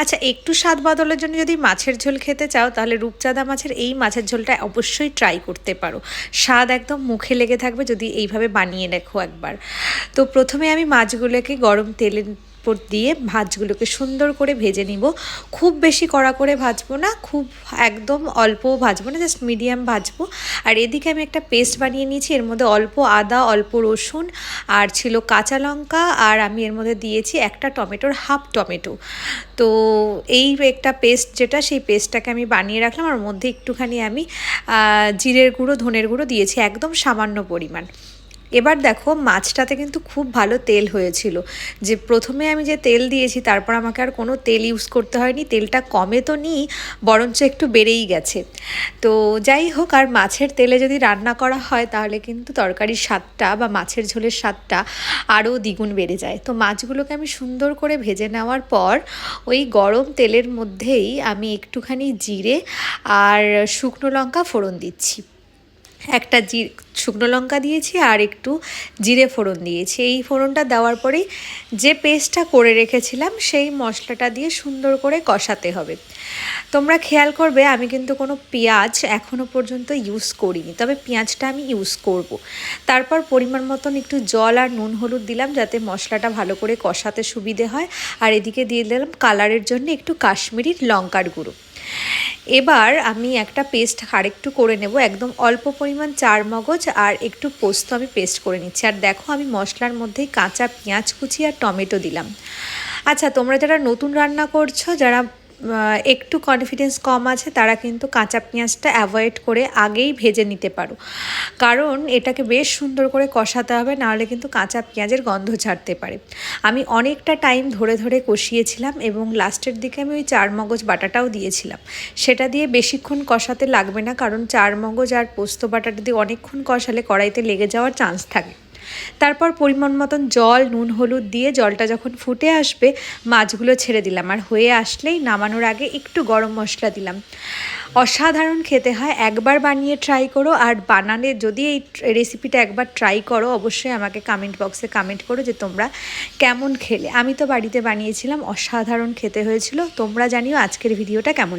আচ্ছা একটু স্বাদ বদলের জন্য যদি মাছের ঝোল খেতে চাও, তাহলে রূপচাঁদা মাছের এই মাছের ঝোলটা অবশ্যই ট্রাই করতে পারো। স্বাদ একদম মুখে লেগে থাকবে যদি এইভাবে বানিয়ে দেখো একবার। তো প্রথমে আমি মাছগুলোকে গরম তেলে দিয়ে ভাজগুলোকে সুন্দর করে ভেজে নিব। খুব বেশি কড়া করে ভাজবো না, খুব একদম অল্প ভাজবো না জাস্ট মিডিয়াম ভাজবো। আর এদিকে আমি একটা পেস্ট বানিয়ে নিয়েছি, এর মধ্যে অল্প আদা, অল্প রসুন আর ছিল কাঁচা লঙ্কা আর আমি এর মধ্যে দিয়েছি একটা টমেটোর হাফ টমেটো। তো এই একটা পেস্ট যেটা, সেই পেস্টটাকে আমি বানিয়ে রাখলাম আর মধ্যে একটুখানি আমি জিরের গুঁড়ো, ধনের গুঁড়ো দিয়েছি, একদম সামান্য পরিমাণ। এবার দেখো মাছটাতে কিন্তু খুব ভালো তেল হয়েছিল। যে প্রথমে আমি যে তেল দিয়েছি, তারপর আমাকে আর কোনো তেল ইউজ করতে হয়নি, তেলটা কমে তো নিই বরঞ্চ একটু বেড়েই গেছে। তো যাই হোক, আর মাছের তেলে যদি রান্না করা হয়, তাহলে কিন্তু তরকারির স্বাদটা বা মাছের ঝোলের স্বাদটা আরও দ্বিগুণ বেড়ে যায়। তো মাছগুলোকে আমি সুন্দর করে ভেজে নেওয়ার পর, ওই গরম তেলের মধ্যেই আমি একটুখানি জিরে আর শুকনো লঙ্কা ফোড়ন দিচ্ছি। একটা জি শুকনো লঙ্কা দিয়েছি আর একটু জিরে ফোড়ন দিয়েছি। এই ফোড়নটা দেওয়ার পরেই যে পেস্টটা করে রেখেছিলাম, সেই মশলাটা দিয়ে সুন্দর করে কষাতে হবে। তোমরা খেয়াল করবে, আমি কিন্তু কোনো পেঁয়াজ এখনও পর্যন্ত ইউজ করিনি, তবে পেঁয়াজটা আমি ইউজ করব। তারপর পরিমাণ মতন একটু জল আর নুন হলুদ দিলাম, যাতে মশলাটা ভালো করে কষাতে সুবিধে হয়। আর এদিকে দিয়ে দিলাম কালারের জন্য একটু কাশ্মীরি লঙ্কার গুঁড়ো। এবার আমি একটা পেস্ট আরেকটু করে নেব, একদম অল্প পরিমাণ চার মগজ আর একটু পোস্ত আমি পেস্ট করে নিচ্ছি। আর দেখো আমি মশলার মধ্যেই কাঁচা পেঁয়াজ কুচি আর টমেটো দিলাম। আচ্ছা তোমরা যারা নতুন রান্না করছ, যারা একটু কনফিডেন্স কম আছে, তারা কিন্তু কাঁচা পেঁয়াজটা অ্যাভয়েড করে আগেই ভেজে নিতে পারো। কারণ এটাকে বেশ সুন্দর করে কষাতে হবে, নাহলে কিন্তু কাঁচা পেঁয়াজের গন্ধ ছাড়তে পারে। আমি অনেকটা টাইম ধরে ধরে কষিয়েছিলাম এবং লাস্টের দিকে আমি ওই চার মগজ বাটাটাও দিয়েছিলাম। সেটা দিয়ে বেশিক্ষণ কষাতে লাগবে না, কারণ চার মগজ আর পোস্ত বাটাটা দিয়ে অনেকক্ষণ কষালে কড়াইতে লেগে যাওয়ার চান্স থাকে। তারপর পরিমাণ মতন জল, নুন, হলুদ দিয়ে জলটা যখন ফুটে আসবে, মাছগুলো ছেড়ে দিলাম। আর হয়ে আসলেই নামানোর আগে একটু গরম মশলা দিলাম। অসাধারণ খেতে হয়। একবার বানিয়ে ট্রাই করো। আর বানালে যদি এই রেসিপিটা একবার ট্রাই করো, অবশ্যই আমাকে কমেন্ট বক্সে কমেন্ট করো যে তোমরা কেমন খেলে। আমি তো বাড়িতে বানিয়েছিলাম। অসাধারণ খেতে হয়েছিল। তোমরা জানিও আজকের ভিডিওটা কেমন